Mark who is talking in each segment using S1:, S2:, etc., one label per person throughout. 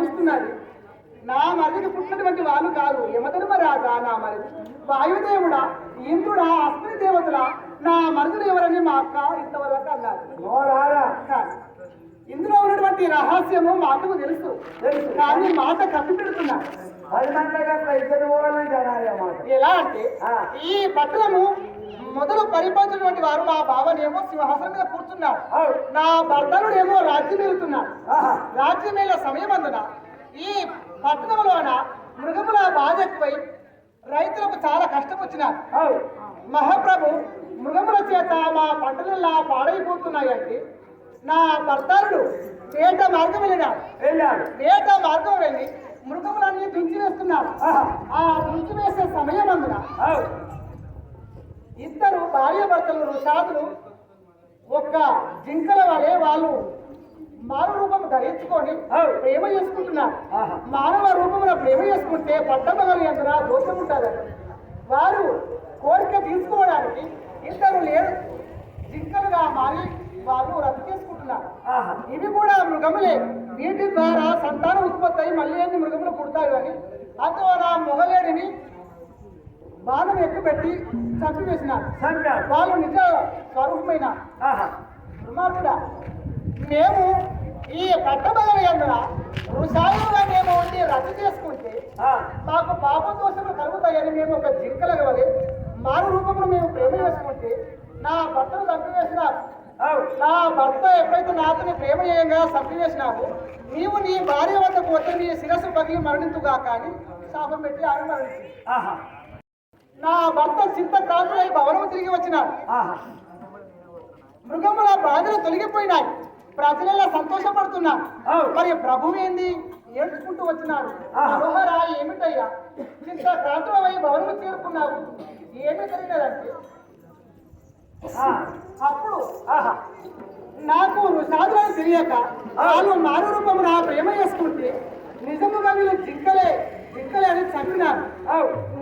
S1: కొడుకులని మురుస్తున్నది నా మరిదికి పుట్టినటువంటి వాళ్ళు కాదు యమధర్మరాజా నా మరిది. వాయుదేవుడా ఇంద్రుడా అస్త్రి దేవతల నా మరిదిని ఎవరని మా అక్క ఇంతవరకు అన్నారు. ఇందులో ఉన్నటువంటి రహస్యము మా అక్కకు తెలుసు. తెలుసు. కానీ మాట కప్పి పెడుతున్నా ఎలా అంటే. ఈ పట్టణము మొదలు పరిపాలించినటువంటి వారు మా బావనేమో సింహాసనం మీద కూర్చున్నాడు. నా భర్తనుడేమో రాజ్యం వెళ్తున్నాడు. రాజ్యం వెళ్ళే సమయం అందున ఈ పట్టణంలోన మృగముల బాధ ఎక్కువై రైతులకు చాలా కష్టం వచ్చినారు మహాప్రభు మృగముల చేత మా పంటలలా పాడైపోతున్నాయంటే నా భర్తనుడు వేట మార్గం వెళ్ళినాడు. వేట మార్గం వెళ్ళి మృగములన్నీ దుంచి వేస్తున్నాడు
S2: ఆహా.
S1: ఆ దుంచి వేసే సమయం అందున ఇద్దరు భార్య భర్తలు ఋషాదులు ఒక్క జింకల వలె వాళ్ళు మానవ రూపం ధరించుకొని. ప్రేమ చేసుకుంటున్నారు. మానవ రూపమున ప్రేమ చేసుకుంటే పట్టమగలు ఎంత దోషం ఉంటుంది వారు కోరిక తీసుకోవడానికి ఇద్దరు లేరు జింకలుగా మారి వాళ్ళు రద్దు చేసుకుంటున్నారు. ఇవి కూడా మృగములే వీటి ద్వారా సంతానం ఉత్పత్తి అయి మళ్ళీ ఎన్ని మృగములు పుడతాయి అని అందువల్ల మొగలేడిని బాణం ఎక్కుపెట్టి చంపివేసినారు
S2: సంటాడు
S1: వాళ్ళు నిజ స్వరూపమైన దుర్మార్గుడా మేము ఈ పట్టబగల ఎందున ఋషాయులుగా మేము ఉండి రద్దు చేసుకుంటే. మాకు పాప దోషములు కలుగుతాయని మేము ఒక జింకల వలె మారు రూపంలో మేము ప్రేమ చేసుకుంటే నా భర్తను చంపివేసినారు. నా భర్త ఎప్పుడైతే నాతోని ప్రేమ చేయంగా చంపివేసినావు నీవు నీ భార్య వద్ద పోతే నీ శిరస్సు పగిలి మరణింతుగా కానీ శాపం పెట్టి ఆమె మరణించింది
S2: ఆహా.
S1: నా భర్త చింత కాకులై భవనము తిరిగి వచ్చినాడు.
S2: ఆహా.
S1: మృగముల బాధలు తొలగిపోయినాయి. ప్రజలలో సంతోషపడుతున్నారు.
S2: అవు.
S1: మరి ప్రభు ఏంది? ఏడ్చుకుంటూ వచ్చినాడు. మనోహర ఏమిటయ్యా? చింత కాకులవై భవనము చేరుకున్నావు ఏమి జరిగినదంటే. అప్పుడు నాకు సాధులను తెలియక వాళ్ళు మారు రూపం నా ప్రేమ చేసుకుంటే నిజముగా వీళ్ళు జింకలే అని చంపినారు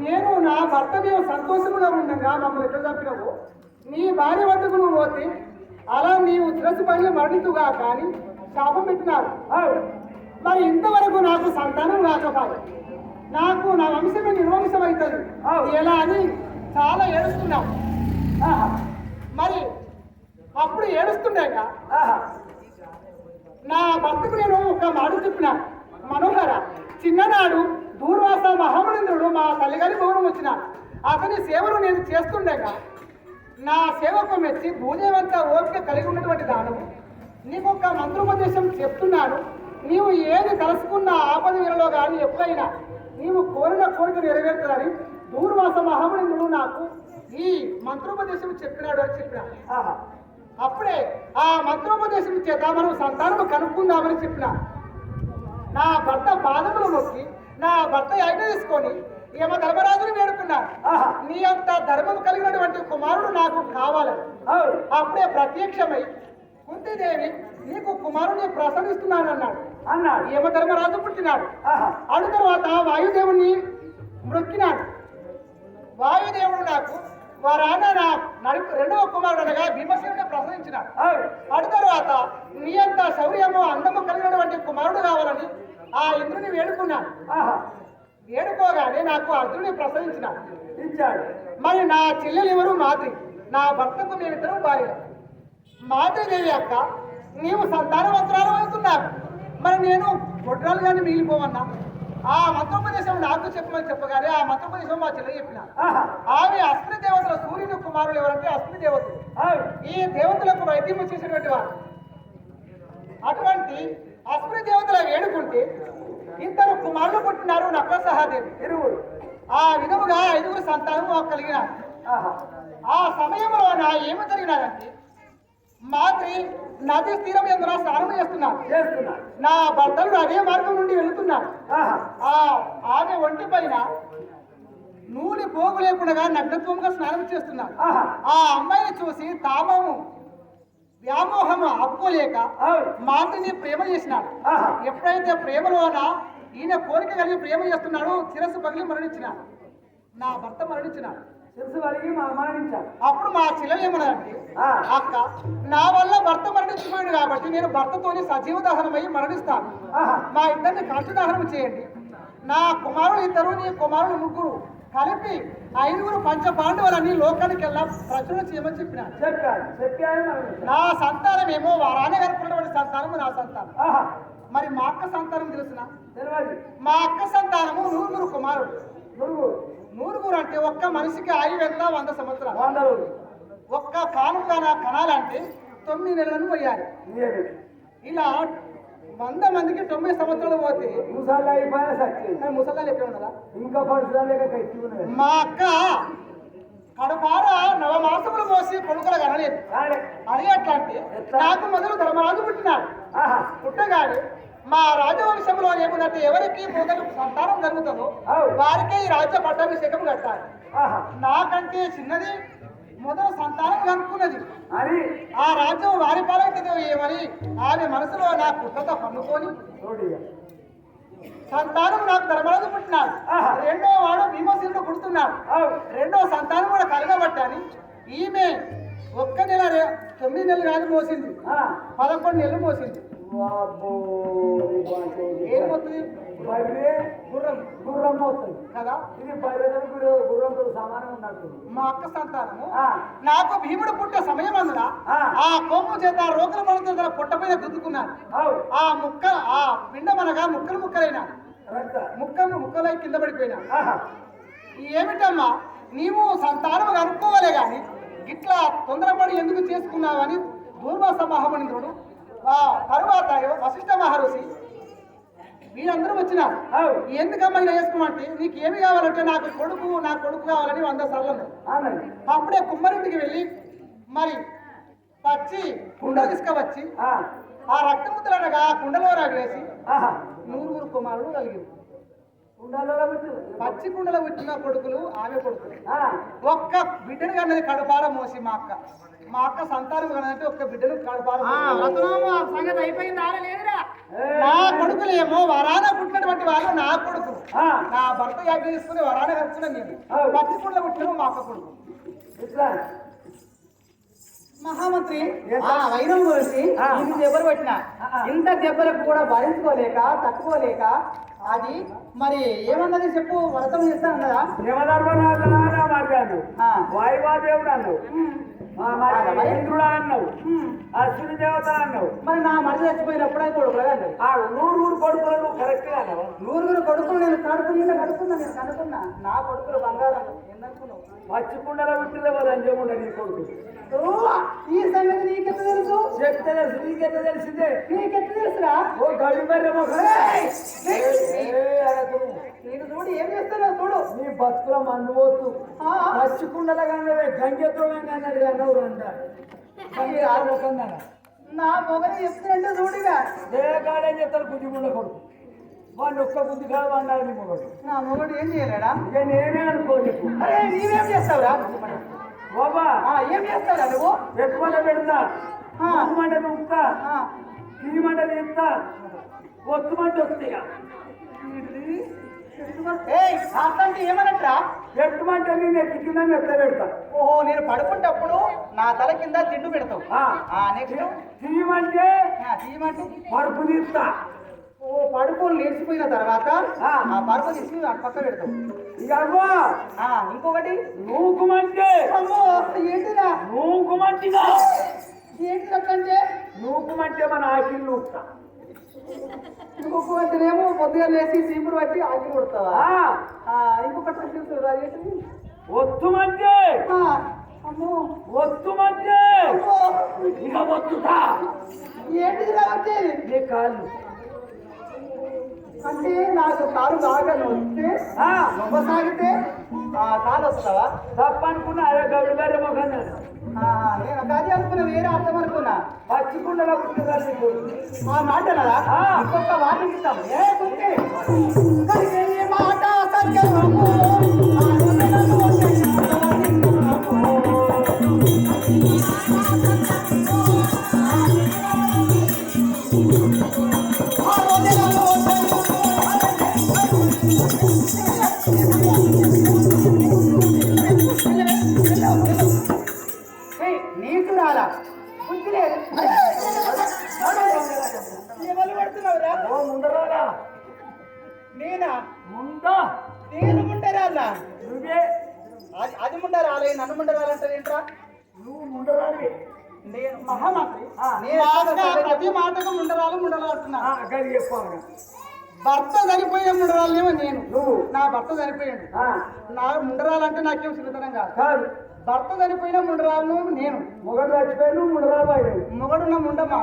S1: నేను నా భర్త మేము సంతోషముగా ఉండగా మమ్మల్ని ఎట్లా చంపినావు? నీ భార్య వద్దకు నువ్వు పోతే అలా నీవు తులసి పని మరణితుగా కానీ శాపం పెట్టినారు. మరి ఇంతవరకు నాకు సంతానం రాకపోయి నాకు నా వంశమే నిర్వంశం అవుతుంది
S2: అవు.
S1: ఎలా అని చాలా ఏడుస్తున్నాం. మరి అప్పుడు ఏడుస్తుండేక
S2: ఆహా.
S1: నా భర్తకు నేను ఒక మాట చెప్పిన. మనోహర చిన్ననాడు దూర్వాస మహామనింద్రుడు మా తల్లిగారి భవనం వచ్చిన అతని సేవలు నేను చేస్తుండగా నా సేవకు మెచ్చి భూదేవంత ఓపిక కలిగి ఉన్నటువంటి దానము నీకు ఒక మంత్రోపదేశం చెప్తున్నాను. నీవు ఏది తలుసుకున్న ఆపద వేళలో కానీ ఎప్పుడైనా నీవు కోరిన కోరిక నెరవేరుతుందని దూర్వాస మహామనింద్రుడు నాకు ఈ మంత్రోపదేశం చెప్పినాడు అని చెప్పినాడు
S2: ఆహా.
S1: అప్పుడే ఆ మంత్రోపదేశం చేత మనం సంతానం కనుక్కుందామని చెప్పిన. నా భర్త పాదములు మొక్కి నా భర్త ఐట తీసుకొని ఏమో ధర్మరాజుని వేడుకున్నాను
S2: ఆహా.
S1: నీ అంత ధర్మం కలిగినటువంటి కుమారుడు నాకు కావాలని అప్పుడే ప్రత్యక్షమై కుంతిదేవి నీకు కుమారుని ప్రసవిస్తున్నాను అన్నాడు.
S2: అన్నాడు
S1: యమ ధర్మరాజు పుట్టినాడు.
S2: ఆహా.
S1: అడు తర్వాత వాయుదేవుని మొక్కినాడు. వాయుదేవుడు నాకు వారాన్న నా నడుపు రెండవ కుమారుడు అనగా భీమసేనుని ప్రసవించినాడు. అటు తర్వాత నీ అంత శౌర్యము అందము కలిగినటువంటి కుమారుడు కావాలని ఆ ఇంద్రుని వేడుకున్నాను వేడుకోగానే నాకు అర్జునుని ప్రసవించినాడు
S2: ఇచ్చాడు.
S1: మరి నా చెల్లెలు ఎవరు మాద్రి. నా భర్తకు మేమిద్దరం భార్య మాద్రిదేవి అక్క నీవు సంతానవంతురాలు అవుతున్నావు మరి నేను గొడ్రాలు కానీ మిగిలిపోవన్నా? ఆ మంత్రోపదేశం నాకు చెప్పమని చెప్పగానే ఆ మంత్రోపదేశం మా చెల్లెలు చెప్పిన. ఆమె అస్త్రి దేవతల సూర్యుని కుమారులు ఎవరంటే అస్త్రి దేవతలు. ఈ దేవతలకు వైద్యం చేసినటువంటి వారు. అటువంటి అశ్విని దేవతల వేడుకుంటే ఇద్దరు కుమారులు పుట్టినారు నకుల సహాదేవి
S2: ఇరువురు.
S1: ఆ విధముగా ఐదుగురు సంతానం కలిగినారు.
S2: ఆహా.
S1: ఆ సమయంలో నా ఏమి జరిగినారంటే మాద్రి నది తీరం ఎందున స్నానం చేస్తున్నారు. నా భర్తలు అదే మార్గం నుండి వెళుతున్నారు. ఆ ఆమె ఒంటి పైన నూనె పోగు లేకుండా నగ్నత్వంగా స్నానం చేస్తున్నారు. ఆ అమ్మాయిని చూసి తామము వ్యామోహం ఆపుకోలేక మాతృని ప్రేమ చేసినాడు. ఎప్పుడైతే ప్రేమలోన ఈయన కోరిక కలిగి ప్రేమ చేస్తున్నాడు శిరస్సు పగిలి మరణించినాడు. నా భర్త మరణించినాడు. అప్పుడు మా చెల్లెలు ఏమన్నారంటే
S2: ఆ.
S1: అక్క నా వల్ల భర్త మరణించిపోయాడు కాబట్టి నేను భర్తతోని సజీవ దహనమై మరణిస్తాను. మా ఇద్దరిని కాల్చి దహనం చేయండి. నా కుమారుడు ఇద్దరు నీ కుమారుడు ముగ్గురు. కలిపి ఐదుగురు పంచ పాండవులని లోకానికి వెళ్ళా ప్రచురణ చేయమని చెప్పినాడు
S2: మరణించారు
S1: నా సంతానం ఏమో వారానే కనుక్కున్నటువంటి సంతానము నా సంతానం.
S2: ఆహా.
S1: మరి మా అక్క సంతానం తెలుసిన? మా అక్క సంతానము నూరుగురు కుమారుడు. నూరుగురు. అంటే ఒక్క మనిషికి ఆయువు ఎంత? వంద సంవత్సరాలు. ఒక్క కానుక కనాలంటే తొమ్మిది నెలలను పోయాలి. ఇలా వంద మందికి తొమ్మిది సంవత్సరాలు పోతే
S2: ముసాలు అయిపోయినా సత్యం
S1: ముసలాలు ఎక్కడ ఉన్నదా
S2: ఇంకా కట్టి ఉన్నది.
S1: మా అక్క కడపార నవమాసములు మోసి కొడుకులు కనలేదు. అది ఎట్లా అంటే నాకు మొదలు ధర్మరాజు పుట్టినాడు.
S2: ఆహా.
S1: పుట్టగానే మా రాజవంశంలో ఏముందంటే ఎవరికి మొదలు సంతానం జరుగుతుందో. వారికే ఈ రాజ్య పట్టాభిషేకం కట్టాలి.
S2: ఆహా.
S1: నాకంటే చిన్నది మొదలు సంతానం కనుక్కున్నది.
S2: అని
S1: ఆ రాజ్యం వారి పాలవుతుందో ఏమని ఆమె మనసులో నా పుట్టత పన్నుకొని సంతానం నాకు ధర్మరాజు పుట్టినాడు. రెండో వాడు భీమసేనుడు పుడుతున్నాడు. రెండో సంతానం కూడా కలగబట్టని ఈమె ఒక్క నెల తొమ్మిది నెలలు కాదు మోసింది. పదకొండు నెలలు మోసింది. ఏమవుతుంది గుర్రం
S2: గుర్రం అవుతుంది
S1: కదా?
S2: ఇది గుర్రంతో సమానం ఉన్నట్టు.
S1: మా అక్క సంతానము. నాకు భీముడు పుట్టే సమయం అందున
S2: ఆ.
S1: కొమ్ము చేత రోగుల మనతో పొట్ట పైన గుద్దుకున్నాను ఆ ముక్క ఆ పిండమనగా ముక్కలు ముక్కలైన. ముక్కలు ముక్కలై కింద పడిపోయినా. ఏమిటమ్మా నీవు సంతానం కనుక్కోవాలే గాని ఇట్లా తొందరపడి ఎందుకు చేసుకున్నావని దూర్వాస మహామణింద్రుడు ఆ తరువాత వశిష్ఠ మహర్షి వీళ్ళందరూ వచ్చినారు ఎందుకమ్మా ఇలా చేసుకోమంటే? నీకు ఏమి కావాలంటే నాకు కొడుకు నా కొడుకు కావాలని వంద సార్లు అప్పుడే కుమ్మరింటికి వెళ్ళి మరి పచ్చి కుండ తీసుకువచ్చి
S2: ఆ.
S1: ఆ రక్తముద్రనగా ఆ కుండలో వేసి
S2: ఆహా.
S1: నూరుగురు కుమారులు కలిగింది
S2: ఉండాలలో పెట్టు.
S1: పచ్చి కుండలో పుట్టిన కొడుకులు ఆమె కొడుకులు.
S2: ఆ.
S1: ఒక్క బిడ్డను కన్నది కడుపార మోసి మా అక్క. మా అక్క సంతానం కన్నదంటే ఒక్క బిడ్డను కడుపార సంగతి అయిపోయింది నా కొడుకులేమో వరాన పుట్టినటువంటి వాళ్ళు నా కొడుకులు
S2: ఆ.
S1: నా భర్త యాజ్ఞ తీసుకుని వరాన కలుసుకున్న నేను. పచ్చి కుండలో పుట్టిన మా అక్క కొడుకు
S2: ఇట్లా
S1: మహామంత్రి? ఆ వైరం గురించి
S2: ఆ.
S1: ఇన్ని దెబ్బలు పెట్టిన. ఇంత దెబ్బలకు కూడా భరించుకోలేక తట్టుకోలేక అది మరి ఏమన్నది చెప్పు వ్రతం చేస్తానన్నదా
S2: యమధర్మరాజునా మార్గాను
S1: ఆ.
S2: వాయువాదేవుడు అన్నావు? ఇంద్రుడు అన్నావు. అశ్విని దేవత అన్నావు.
S1: మరి నా మడి చచ్చిపోయినప్పుడు అది కొడుకులు
S2: ఆ నూరు నూరు కొడుకులు నువ్వు కరెక్ట్ అన్నావు?
S1: నూరుగురు కొడుకులు నేను కడుపుని కడుపున్నా నేను కనుక్కున్నా. నా కొడుకులు బంగారం. ఏందనుకున్నావు?
S2: పచ్చి కుండలో పుట్టిన వాళ్ళు అంజముండ నీ కొడుకు.
S1: ఈ సంగతి నీకెట్ట తెలుసు?
S2: చెప్తే తెలుసు నీకెంత తెలిసిందే?
S1: నీకెట్ట తెలుసురా?
S2: ఓ గడి
S1: ఏయ్! నీకు చూడు. ఏం చేస్తున్నావు చూడు.
S2: నీ బతుకుల మందు పోతు.
S1: ఆ,
S2: పచ్చి కుండల కన్నవే గంగెతో అన్నది అన్నవు అంట. గంగె ఆ అన్న
S1: నా మొగని చెప్తున్నట్టు చూడుగా
S2: దేగాడేం చెప్తాడు బుద్ధి ముండ కొడుకు. వాడిని ఒక్క బుద్ధి కాదు అన్నాడు నీ మొగడు.
S1: నా మొగడు ఏం చేయలేడా?
S2: ఇక నేనే అనుకో నీకు.
S1: అరే నీవేం చేస్తావురా?
S2: బాబా
S1: ఏం చేస్తావురా నువ్వు?
S2: ఎక్కువ పెడతా. మంట
S1: ఆ,
S2: తీమంట తీస్తా ఒత్తుమంట వస్తాయి
S1: శాస్త్రంటే ఏమనట్రా?
S2: ఎట్టుమంట నేను ఎత్తి కింద మెత్త పెడతా.
S1: ఓహో నేను పడుకుంటప్పుడు నా తల కింద తిండు పెడతావు. నెక్స్ట్
S2: తీయమంటే
S1: తీయమంటే?
S2: పరుపు తీస్తా.
S1: ఓ పడుకొని లేచిపోయిన తర్వాత
S2: ఆ.
S1: పరుపు తీసి అటు పక్క పెడతావు.
S2: ఇక అవ్వా.
S1: ఆ, ఇంకొకటి.
S2: నూకుమంటే.
S1: అమ్మో ఏంటిరా?
S2: నూకుమంటిగా
S1: ఏంటి అంటే
S2: నూకుమంటే మన ఆకిల్ నూకుతా.
S1: ఇంకొకటినేమో పొద్దుగా లేచి చీపురు పట్టి ఆకి కొడతావా?
S2: ఆ.
S1: ఆ, ఇంకొకటి అది ఏంటిది?
S2: ఒత్తుమంటే.
S1: ఆ, అమ్మో.
S2: వస్తుమంటే
S1: అమ్మో.
S2: ఇక వస్తుతా
S1: ఏంటిది రా వచ్చేది
S2: నీ కాళ్ళు.
S1: అంటే నాకు కాలు బాగా వస్తే సాగితే కాలు వస్తావా
S2: తప్పనుకున్నా అదే గౌడి గారి
S1: ఆ, నేను అది అనుకున్నా వేరే అర్థం అనుకున్నా.
S2: పచ్చికుండలో పుట్టిందా నీకు.
S1: ఆ మాట. ఇంకొక వార్నింగ్ ఇస్తాం. ఏ మాట సత్యము ఎవరు పడుతున్నావురా
S2: ముందరాలా
S1: నేనా?
S2: ముందా
S1: నేను ముండరాలా
S2: నువ్వే?
S1: అది ముండరాలే నన్ను ఏంట్రా?
S2: నువ్వు
S1: నేను మహామంత్రి. నేను ప్రతి మాటకు ముండరాలు ముండరాలు అంటున్నా
S2: గది చెప్పాను
S1: భర్త ముండరాలేమో నేను.
S2: నువ్వు.
S1: నా భర్త చనిపోయాడు. నా ముండరాలంటే నాకేం కాదు.
S2: కాదు.
S1: భర్త చనిపోయిన ముండరాలను నేను.
S2: మొగడు చచ్చిపోయి నువ్వు ముందరాలు పోయావు
S1: మొగడున్న ముండమా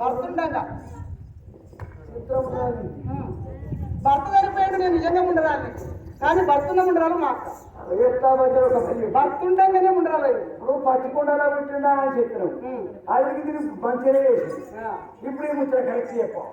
S1: భర్త ఉండంగా. భర్త చనిపోయాడు నేను నిజంగా ఉండరాలి కానీ భర్త ఉన్న ఉండరాలు మా భర్త ఉండంగానే ఉండరాలు
S2: ఇప్పుడు పచ్చికుండలో పుట్టినా అని చెప్పినావు అది తిరిగి మంచిగా ఇప్పుడు ఈ ముచ్చట కరెక్ట్ చెప్పావు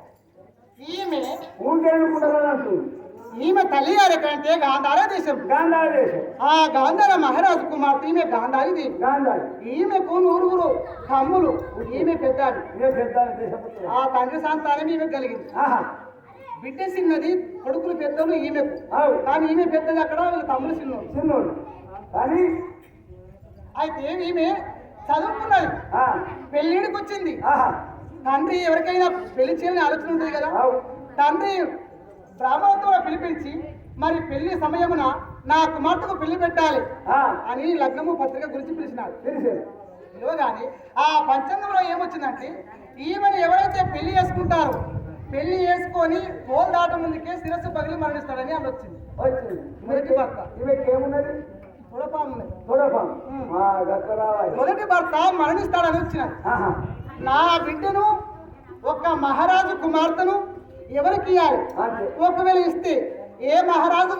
S1: ఈమె
S2: ఊరికేనుకుంటారని అంటుంది.
S1: ఈమె తల్లి గారి కంటే గాంధార దేశం.
S2: గాంధారి దేశం.
S1: ఆ గాంధార మహారాజు కుమార్తె ఈమె గాంధారి దేవి
S2: గాంధారి.
S1: ఈమెకు నూరుగురు కమ్ములు ఈమె పెద్దాది.
S2: ఇదే పెద్ద దేశం
S1: ఆ తండ్రి సంతానం ఈమె కలిగింది. బిడ్డ చిన్నది కొడుకులు పెద్దలు ఈమెకు. కానీ ఈమె పెద్దది అక్కడ వీళ్ళ తమ్ముడు చిన్నోడు.
S2: చిన్నోడు. కానీ
S1: అయితే ఈమె చదువుకున్నది. పెళ్ళిడికి వచ్చింది.
S2: ఆహా.
S1: తండ్రి ఎవరికైనా పెళ్ళి చేయాలని ఆలోచన ఉంటుంది కదా? తండ్రి బ్రాహ్మణతో పిలిపించి మరి పెళ్ళి సమయమున నా కుమార్తెకు పెళ్ళి పెట్టాలి అని లగ్నము పత్రిక గురించి పిలిచినాడు. పిలవగానే ఆ పంచాంగంలో ఏమొచ్చిందంటే ఈమెను ఎవరైతే పెళ్ళి చేసుకుంటారో పెళ్ళి చేసుకొని పోల్ దాట ముందుకే శిరస్సు పగిలి మరణిస్తాడని అని వచ్చింది. మొదటి భర్త
S2: ఏమున్నది?
S1: మొదటి భర్త మరణిస్తాడని వచ్చినది
S2: ఆహా.
S1: నా బిడ్డను ఒక మహారాజు కుమార్తెను ఎవరికి ఇవ్వాలి ఒకవేళ ఇస్తే ఏ మహారాజు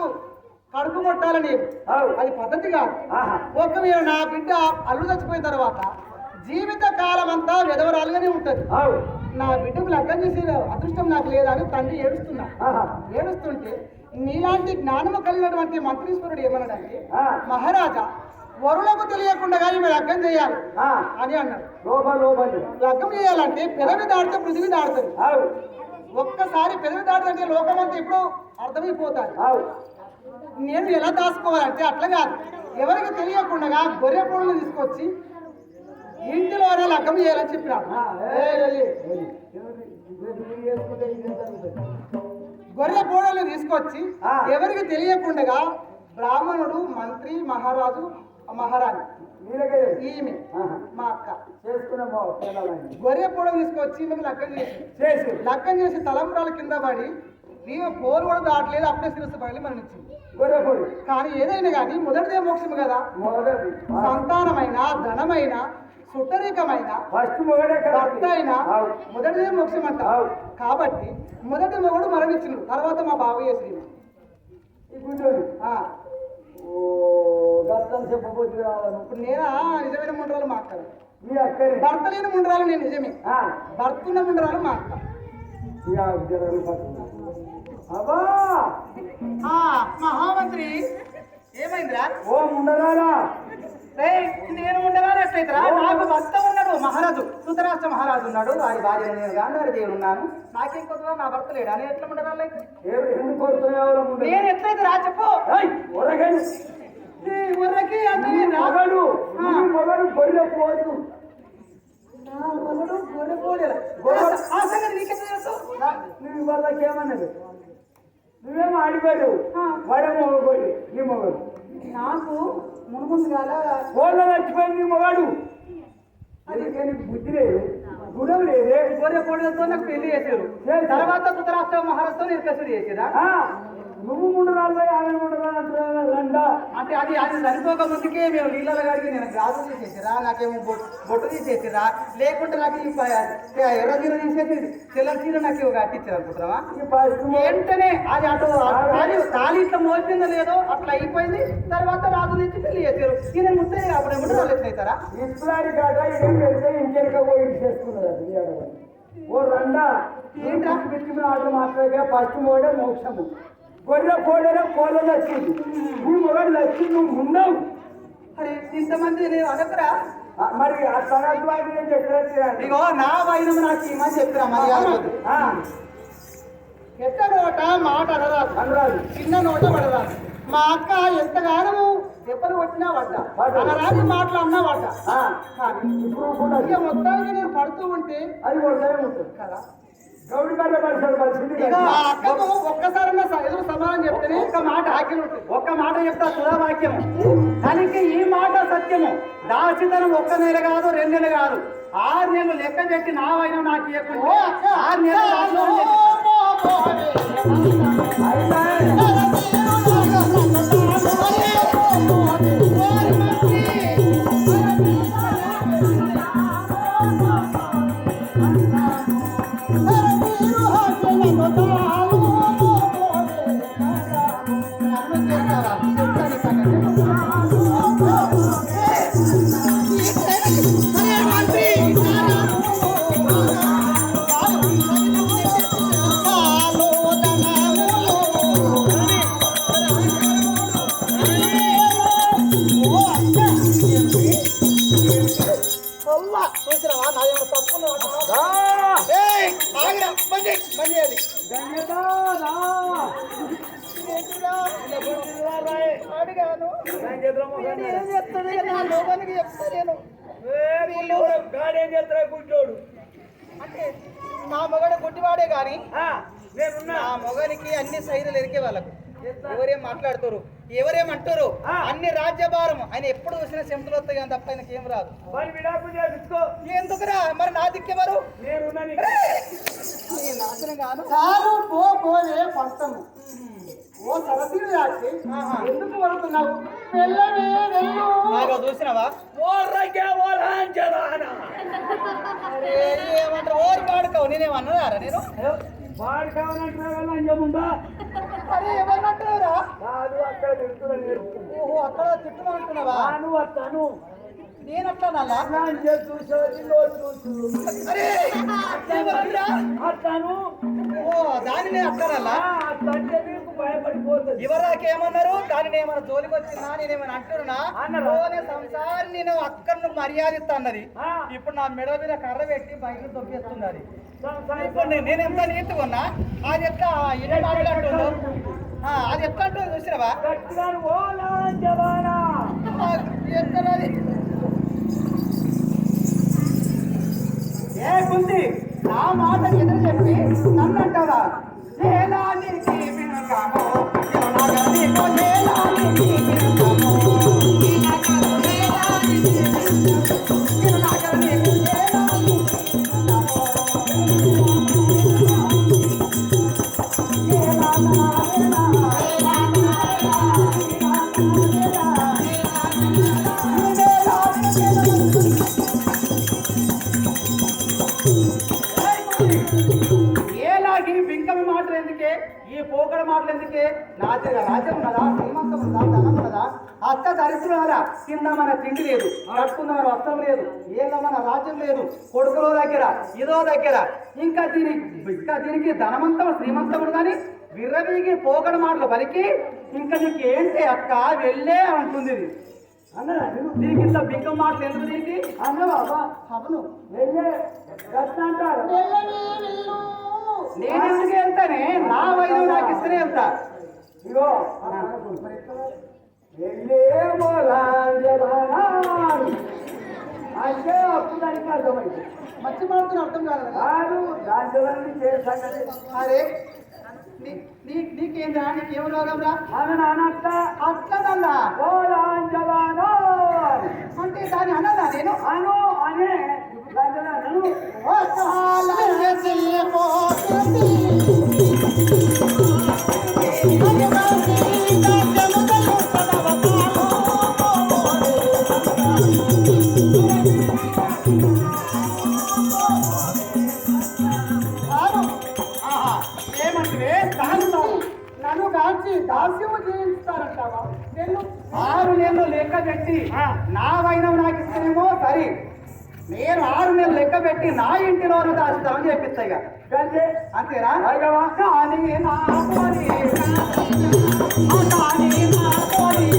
S1: కడుపు కొట్టాలని అది పద్ధతి కాదు. ఒకవేళ నా బిడ్డ అల్లు చచ్చిపోయిన తర్వాత జీవిత కాలం అంతా విధవరాలుగానే ఉంటది నా బిడ్డకు లగ్గం చేసే అదృష్టం నాకు లేదని తండ్రి ఏడుస్తున్నా. ఏడుస్తుంటే నీలాంటి జ్ఞానము కలిగినటువంటి మంత్రీశ్వరుడు ఏమన్నాడంటే మహారాజా వరులకు తెలియకుండా ఈమె లగ్గం చేయాలి. అని అన్నాడు. లగ్గం చేయాలంటే పెదవి దాటితే పృథివీ దాడుతుంది ఒక్కసారి పెదవి దాటితే లోకమంతా ఎప్పుడూ అర్థమైపోతాది
S2: అవు
S1: నేను ఎలా దాచుకోవాలంటే అట్లా కాదు ఎవరికి తెలియకుండా గొర్రె పొడులు తీసుకొచ్చి ఇంటిలోనే లగ్గం చేయాలని చెప్పినాడు
S2: జరుగుతుంది.
S1: గొర్రె పోడలు తీసుకొచ్చి. ఎవరికి తెలియకుండా బ్రాహ్మణుడు మంత్రి మహారాజు మహారాణి. ఈమె. మా అక్క. గొర్రె పొడలు తీసుకొచ్చి ఈమెకు లగ్గం చేసి
S2: చేసి.
S1: లగ్గం చేసి తలంబ్రాల కింద పడి ఈమె పోరు కూడా దాటలేదు అప్పుడే శిరస్సు పగిలి మరణించింది. కానీ ఏదైనా కానీ మొదటిదే మోక్షం కదా. సంతానమైన ధనమైన సుట్టరికమైన భర్త అయినా మొదటిదే మోక్షం అంట. కాబట్టి మొదటి మొగుడు మరణించిండు తర్వాత మా బావ చేసి
S2: ఈ గుడ్డోడు ఓ గతం రావను
S1: ఇప్పుడు నేనా? నిజమైన ముండరాలు మా అక్క
S2: మీ అక్కని.
S1: భర్త లేని ముండరాలు నేను నిజమే. భర్త ఉన్న ముండరాలు మా అక్క
S2: ఈ ఆ జనాలు పట్టుకున్నా. అబ్బా!
S1: ఆ, మహామంత్రి ఏమైందిరా?
S2: ఓ ముండరారా
S1: రేయ్, నేను ఉండరాలు ఎట్లయితరా? నాకు భర్త ఉన్నాడు మహారాజు. సుతరాష్ట్ర మహారాజు ఉన్నాడు వారి భార్య నేను గాంధారి దేవుడు ఉన్నాను. నాకేం కొద్దిగా నా భర్త లేడు? అని ఎట్లా ఉండరాలు నేను ఎట్లయితే రా చెప్పు
S2: మొగడు మొగడు గొర్రె
S1: నా మొగుడు గొర్రె తెలుసు?
S2: నువ్వు వాళ్ళకి ఏమన్నది నువ్వేమో ఆడిపోయావు.
S1: ఆ.
S2: వాడే మొగ గొర్రె నీ మొగడు.
S1: నాకు మునుముందుగాల
S2: ఓళ్ళ చచ్చిపోయింది నీ మొగాడు. అందుకే నీకు బుద్ధి లేదు. గుణం లేదే.
S1: గొర్రె పోటీలతో నాకు పెళ్ళి చేశారు. తర్వాత ధృతరాష్ట్ర మహారాష్ట్ర నిర్కసుడు చేసిరా
S2: నువ్వు మూడు రాళ్ళు ఆమె మూడు
S3: అంటే అది అది సరిపోక ముందుకే మేము నీళ్ళలో కడిగి నేను గాజు తీసేసిరా నాకేమో బొట్టు తీసేసిరా లేకుంటే నాకు ఈ ఎర్ర చీర తీసేసి తెల్ల చీర నాకు కట్టించారు అనుకుంటున్నావా? వెంటనే అది అటు తాలి ఇట్లా మోసిందో లేదో అట్లా అయిపోయింది. తర్వాత రాజు నుంచి పెళ్ళి చేశారు. ఈయన ముద్దే అప్పుడు ఎప్పుడు వాళ్ళు ఎట్లయితారా
S2: ఇట్లాంటి కాక ఇదేం పెడితే ఇంకెనక పోయి ఆడవాళ్ళు. ఓ రండా? ఏంటా పెట్టి ఆట మాట్లాడగా ఫస్ట్ మోడే మోక్షము. గొర్రె కోడేనే కోళ్ళలో వచ్చింది నీ మొగడు వచ్చి నువ్వు ఉన్నావు.
S3: అరే ఇంతమంది నేను
S2: ఆ, మరి ఆ వాటి నేను ఎక్కడ
S3: ఇగో నా వైనం నాకు ఇమ్మని చెప్పిరా మరి.
S1: పెద్ద నోట మాట అనరాదు
S2: అనురాదు
S1: చిన్న నోట పడరాదు మా అక్క ఎంతగానో దెబ్బలు కొట్టినా పడ్డా.
S2: పడ్డా.
S1: అనరాని మాటలు అన్నా పడ్డా
S2: కూడా
S1: ఇక మొత్తానికి నేను పడుతూ ఉంటే
S2: అది కొడతానే ఉంటుంది
S1: కదా? స- ఎదురు సమాధానం చెప్తేనే
S3: ఒక్క మాట ఆకిలు ఒక్క మాట చెప్తా సుధావాక్యము దానికి ఈ మాట సత్యము దాచితనం ఒక్క నెల కాదు రెండు నెలలు కాదు ఆరు నెలలు లెక్క పెట్టి నా వైన నాకు
S1: అక్క,
S3: ఆరు నెలలు
S2: గుడ్డోడు
S1: అంటే నా మొగడు గుడ్డివాడే గాని
S2: ఆ, నేనున్నా.
S3: నా మొగనికి అన్ని సైదులు ఎరికే వాళ్ళకు. ఎవరేం మాట్లాడుతారు? ఎవరేమంటారు?
S2: ఆ.
S3: అన్ని రాజ్యభారం. ఆయన ఎప్పుడు చూసినా చెమటలు వస్తాయి కానీ తప్ప ఆయనకి ఏం రాదు. ఎందుకురా? మరి నా దిక్కెవరు
S2: నేనున్నా నీకు.
S3: నీ నాశనం కాదు.
S1: ఓ రాసి ఎందుకు పడుతున్నావు? వెళ్ళవే వెళ్ళు.
S3: బాగా చూసినావా?
S2: ఓర్రకే ఓలాంచరానా.
S3: అరే ఏమంటారు? ఓరి పాడుకోవు నేనేమన్నారా నేను?
S2: వాడు కావాలంటున్నా కానీ అంజముందా
S3: అరే ఎవరినంటున్నారా
S2: కాదు అక్కడ నేర్పుతుంది
S3: ఓహో అక్కడ తిట్టమంటున్నావా
S2: తాను వస్తాను.
S3: నేను అట్లా?
S2: అట్లాను.
S3: ఓ దాని నేను అట్లా
S2: భయపడిపోతుంది.
S3: ఎవరాకేమన్నారు? దానిని ఏమైనా జోలికి వచ్చిందా? నేనేమైనా అంటున్నా?
S2: అన్నరా?
S3: ఓనే సంసారి నేను అక్కడ నువ్వు మర్యాద ఇస్తా అన్నది
S2: ఆ.
S3: ఇప్పుడు నా మెడ మీద కర్ర పెట్టి బయట
S2: సంసారం
S3: ఇప్పుడు నేను ఎంత నీతిగా ఉన్నా? అది ఎట్లా ఆ, అది ఎట్లా అంటుందో చూసినావా?
S2: గట్టిగా ఓలాంచరానా.
S3: ఆ, ఎక్కడ అది? ఏ కుంది నా మాట ఎదురు చెప్పి నన్ను అంటావా ఏలానికి వినగామో, అత్త దరిద్రులారా కింద మన తిండి లేదు. కట్టుకుందాం మన వస్త్రం లేదు. ఏదో మన రాజ్యం లేదు. కొడుకులో దగ్గర ఇదో దగ్గర. ఇంకా దీని ఇంకా దీనికి ధనవంతం శ్రీమంతముడు కానీ విర్రవీగి పోకడ మాటలు పలికి ఇంకా నీకు ఏంటి అక్క? వెళ్ళే అంటుంది
S2: నువ్వు?
S3: దీనికి ఇంత బింకం మాటలు ఎందుకు దీనికి?
S1: అవును.
S2: వెళ్ళే అంటారు.
S3: నేను ఎందుకు వెళ్తానే? నా వైద్యం నాకు ఇస్తేనే వెళ్తా.
S2: ఇగో. అంటే అప్పుడు దానికి అర్థమైంది.
S1: మంచి మాటలు అర్థం కాదు కదా
S2: దాంట్లో చేశాను
S3: అరే నీ- నీ- నీకేంద్రా నీకేం రోగం రా?
S2: ఓలాంచరానా.
S3: అంటే దాని అన్నదా నేను?
S2: అను అనే
S1: ఓ పోతుంది? అంటావా వెళ్ళు
S3: ఆరు నెలలు లెక్క పెట్టి. నా వైనం నాకు ఇస్తేనేమో సరే నేను ఆరు నెలలు లెక్క పెట్టి నా ఇంటిలోనే దాచుతామని చెప్పిస్తా ఇక
S2: అంతే
S3: అంతేనా
S2: అలాగవా?
S3: కానీ నా కోరి ఆ కానీ నా కోరి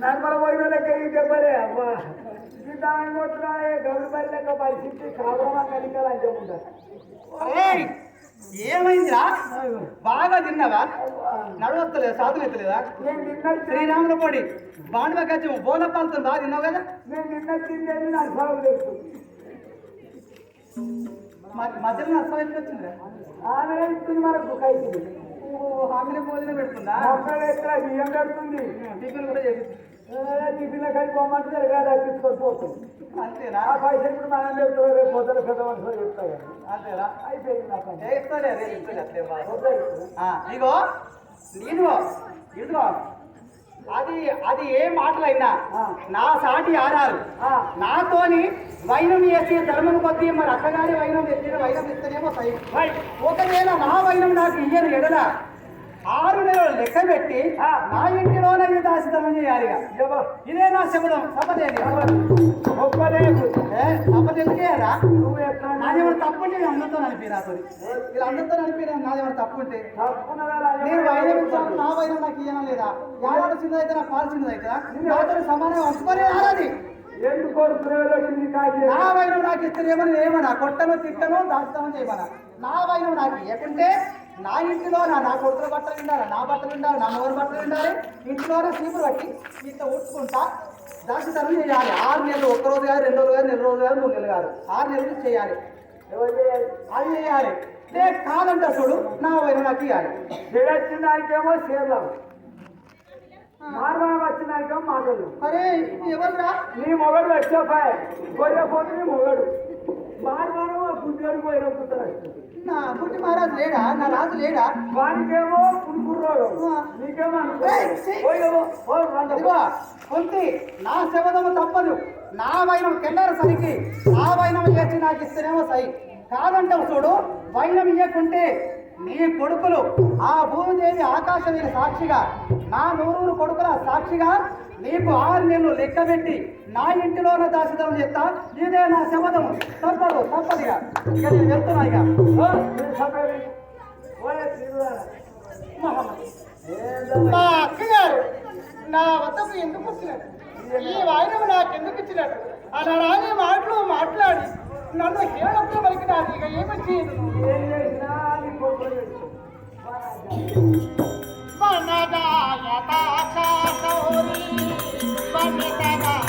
S2: నర్మల పోయిన లెక్క ఈ దెబ్బలే అమ్మ దాని కొట్టిన గౌరి లెక్క పరిస్థితి కావడం కలిగాలని చెప్పుకుంటారు
S3: ఏయ్, ఏమైందిరా? బాగా తిన్నావా? నడవస్తలేదా సాధన ఎత్తలేదా శ్రీరాముల పొడి బాండవ గజం బోనపాలతో బాగా తిన్నావు కదా?
S2: నాకు
S3: మధ్యలో అర్థం వచ్చిందిరా?
S2: మనకు కైతుంది
S3: హామీని భోజనం పెడుతుందా?
S2: బియ్యం కడుతుంది.
S3: టిఫిన్ కూడా చేసి
S2: టిఫిన్ కలిపి పోమంటే తప్పించుకొని పోతుంది.
S3: అంతేనా?
S2: ఆ పైసలు ఇప్పుడు మనం చెప్తారు రేపు పొద్దున పెద్ద మనుషులు చెప్తాయి కదా.
S3: అంతేనా?
S2: అయిపోయింది
S3: ఇదిగో ఇదిగో. అది అది ఏ మాటలైనా. నా సాటి ఆడారు
S2: ఆ,
S3: నాతోని వైనం చేసే ధర్మం కొద్దీ మరి అక్కగారి వైనం ఎత్తిన వైనం
S2: హై.
S3: ఒకవేళ నా వైనం నాకు ఇయ్యను ఎడల ఆరు నెలలు లెక్క పెట్టి. నా ఇంటిలోనే మీరు దాసితనం చేయాలి ఇదే నా శబ్దం సపదేది
S2: నువ్వు
S3: నాదేమైనా తప్పు ఉంటే నేను అందరితో నడిపి నాతో ఇలా అందరితో నడిపి నాదేమైనా తప్పు ఉంటే నేను వైద్యం ఇచ్చాను నా వైద్యం నాకు ఇయ్యడం లేదా? యాభై చిన్నదైతే నాకు పాలు చిన్నదైతే నాతో సమానం వంచుకొని
S2: కాకి
S3: నా వైద్యం నాకు ఇస్తేనేమని ఏమన్నా కొట్టను తిట్టను దాచుతామని చేయమన్నా? నా వైద్యం నాకు ఇవ్వకుంటే నా ఇంటిలో నా నా కొడుకుల బట్టలు ఉండాలి నా బట్టలు ఉండాలి నా మగరు బట్టలు ఉండాలి. ఇంట్లోనే చీపురు పట్టి ఇంత ఉట్టుకుంటా దాచుతనం చేయాలి. ఆరు నెలలు ఒక్క రోజు కాదు రెండు రోజులు కాదు నెల రోజులు కాదు మూడు నెలలు కాదు. ఆరు నెలలు చేయాలి.
S2: ఎవరు చేయాలి?
S3: అది చేయాలి. లే కాదంటే చూడు నా వైద్యం నాకు ఇవ్వాలి
S2: చెడొచ్చిన దానికేమో చీరలు మార్మం వచ్చిన దానికేమో మాటలు.
S3: అరే ఎవర్రా?
S2: నీ మొగడు వచ్చాపాయ గొర్రె పోతే నీ మొగడు. మార్మానం ఆ గుడ్డోడు పోయిన
S3: నా పుట్టి మహారాజు లేడా? నా రాజు లేడా?
S2: వానికేమో నీకేమో
S3: కుంతి నా శబదము తప్పదు. నా వైనం కెళ్ళారు సరికి నా వైనం చేసి నాకు ఇస్తేనేమో సై. కాదంటావు చూడు వైనం ఇవ్వకుంటే నీ కొడుకులు ఆ భూమిదేవి ఆకాశవేణి సాక్షిగా నా నూరూరు కొడుకుల సాక్షిగా నీకు ఆరు నెలలు లెక్క పెట్టి నా ఇంటిలోనే దాసిదం చేస్తా. ఇదే నా శబదము తప్పదు తప్పదిగా ఇక. నేను వెళ్తున్నా ఇక.
S1: మా అక్కగారు నా వద్దకు ఎందుకు వచ్చినట్టు ఈ వాయినం నాకు ఎందుకు ఇచ్చినట్టు అలా రాని మాటలు మాట్లాడి నన్ను హేళంతో పలికినారు ఇక ఏమి చేయను వనగాయతాకాశౌరి వనితగారారీకుల.